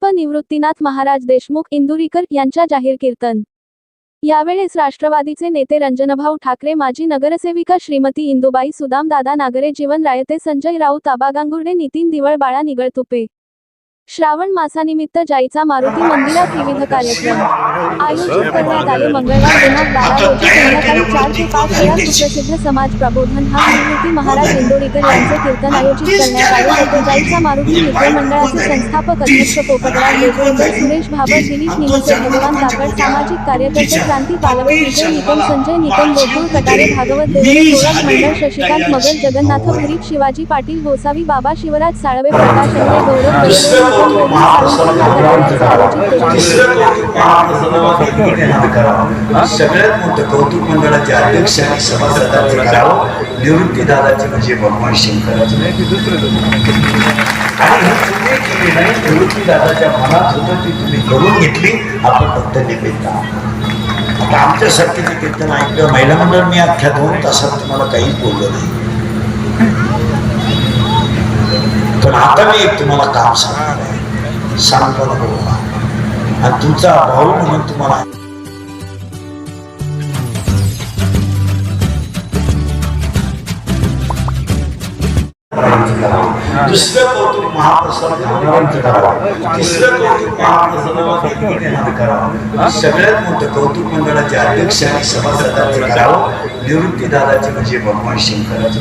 प निवृत्तीनाथ महाराज देशमुख इंदुरीकर यांच्या जाहीर कीर्तन. यावेळेस राष्ट्रवादीचे नेते रंजनभाऊ ठाकरे माजी नगरसेविका श्रीमती इंदुबाई सुदामदादा नागरे जीवन रायते संजय राऊत आबा गांगुर्डे नितीन दिवळ बाळा निगळतुपे श्रावण मासानिमित्त जाईचा मारुती मंदिरात विविध कार्यक्रम. आयोजित करण्यात आले मंगळवार दिनांक बारा रोजी संध्याकाळी चार ते पाच या सुप्रसिद्ध समाज प्रबोधन हा निवृत्ती महाराज इंदोरीकर यांचे कीर्तन आयोजित करण्यात आले. होते जाईचा मारुती मित्र मंडळाचे संस्थापक अध्यक्ष पोपटराव देवकर सुरेश भाबर दिलीप निमसे भगवान काकड सामाजिक कार्यकर्ते क्रांती पालवे विजय निकम संजय निकम गोकुळ कटारे भागवत देवरे मंडळ शशिकांत मगर जगन्नाथ भरीत शिवाजी पाटील गोसावी बाबा शिवराज साळवे प्रकाश गौरव सगळ्यात मोठं कौतुक मंडळाचे अध्यक्ष आणि सभासदांचे करावं निवृत्ती दादाचे म्हणजे भगवान शंकराचे. आणि ही तुम्ही केली नाही निवृत्ती दादाच्या मनात होतं ती तुम्ही करून घेतली आपण फक्त निमित्त आहोत. आता आमच्यासारखे जे कीर्तन ऐकलं महिला मंडळ मी अख्ख्या दोन तासात तुम्हाला काहीच बोललो नाही. पण आता मी एक तुम्हाला काम सांगणार आहे सांगतो नको बाबा. आणि तुमचा भाऊ म्हणून तुम्हाला दुसरं कौतुक महाप्रसाद करावं. तिसरं कौतुक करावं. सगळ्यात मोठं कौतुक मंडळाचे अध्यक्ष आणि सभासदांचे करावं निवृत्ती दादाचे म्हणजे भगवान शंकराचे.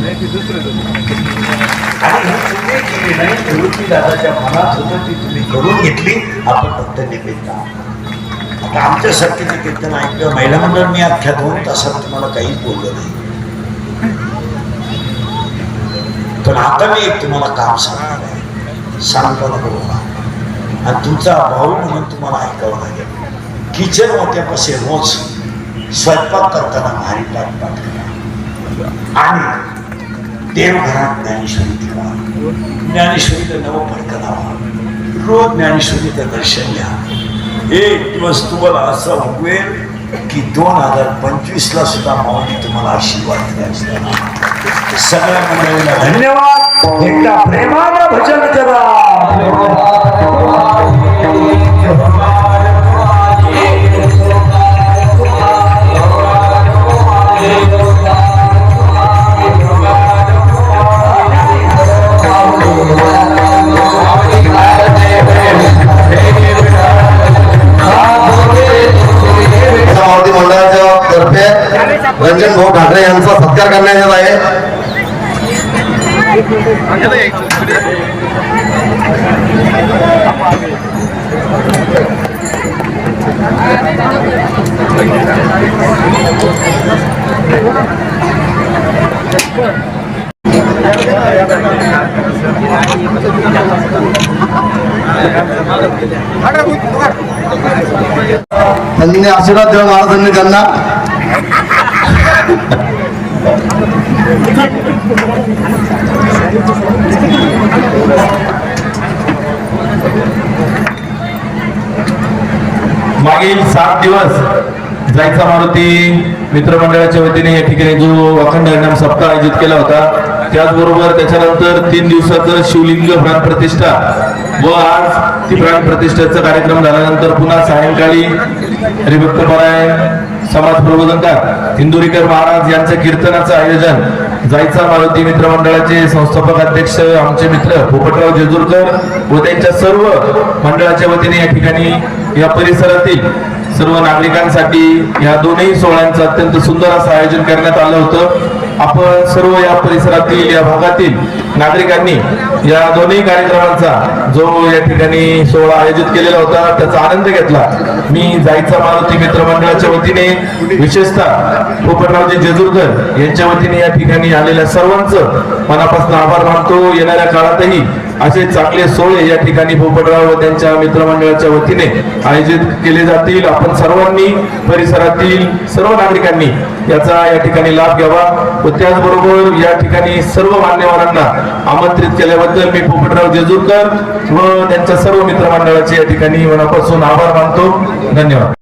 आणि ही तुम्ही केली नाही निवृत्ती दादाच्या मनात होतं ती तुम्ही करून घेतली आपण फक्त निमित्त. आता आमच्यासारखे जे कीर्तन ऐकलं महिला मंडळ मी अख्ख्या दोन तासात तुम्हाला काहीच बोललो नाही. पण आता मी एक तुम्हाला काम सांगणार आहे सांगताना बघू आणि तुमचा भाऊ म्हणून तुम्हाला ऐकावं लागेल. किचन मोठ्यापाशी रोज स्वयंपाक करताना भारी पाठ पाठ करा. आणि देवघरात ज्ञानेश्वरी ठेवा. ज्ञानेश्वरीचं नवं फडकं लावा. रोज ज्ञानेश्वरीचं दर्शन घ्या. एक दिवस तुम्हाला असं उगवेल की दोन हजार पंचवीसला सुद्धा माऊली तुम्हाला आशीर्वाद द्यायचा सगळ्या मंडळीला धन्यवाद। एकदा प्रेमानं भजन करा मंडळाच्या तर्फे रंजन भाऊ ठाकरे यांचा सत्कार करण्यात येत आहे. തന്നെ അസുഖത്തെ തന്നെ കന്ന मागील सात दिवस जायचा मारुती मित्रमंडळाच्या वतीने या ठिकाणी जो अखंड हरिणाम सप्ताह आयोजित केला होता त्याचबरोबर त्याच्यानंतर तीन दिवसाचं शिवलिंग प्राणप्रतिष्ठा व आज ती प्राणप्रतिष्ठेचा कार्यक्रम झाल्यानंतर पुन्हा सायंकाळी हरिभक्तपरायण समाज प्रबोधनकार इंदुरीकर महाराज यांच्या कीर्तनाचं आयोजन जायचा मारुती मित्र मंडळाचे संस्थापक अध्यक्ष आमचे मित्र पोपटराव जेजूरकर व त्यांच्या सर्व मंडळाच्या वतीने या ठिकाणी या परिसरातील सर्व नागरिकांसाठी या दोन्ही सोहळ्यांचं अत्यंत सुंदर असं आयोजन करण्यात आलं होतं. आपण सर्व या परिसरातील या भागातील नागरिकांनी या दोन्ही कार्यक्रमांचा जो या ठिकाणी सोहळा आयोजित केलेला होता त्याचा आनंद घेतला. मी जायचा मारुती मित्रमंडळाच्या वतीने विशेषतः पोपटरावजी जेजुरकर यांच्या वतीने या ठिकाणी आलेल्या सर्वांचं मनापासून आभार मानतो. येणाऱ्या काळातही असे चांगले सोय या ठिकाणी पोपटराव व त्यांच्या मित्रमंडळाच्या वतीने आयोजित केले जातील. आपण सर्वांनी परिसरातील सर्व नागरिकांनी याचा या ठिकाणी लाभ घ्यावा व त्याचबरोबर या ठिकाणी सर्व मान्यवरांना आमंत्रित केल्याबद्दल मी पोपटराव जेजूरकर व त्यांच्या सर्व मित्रमंडळाचे या ठिकाणी मनापासून आभार मानतो. धन्यवाद.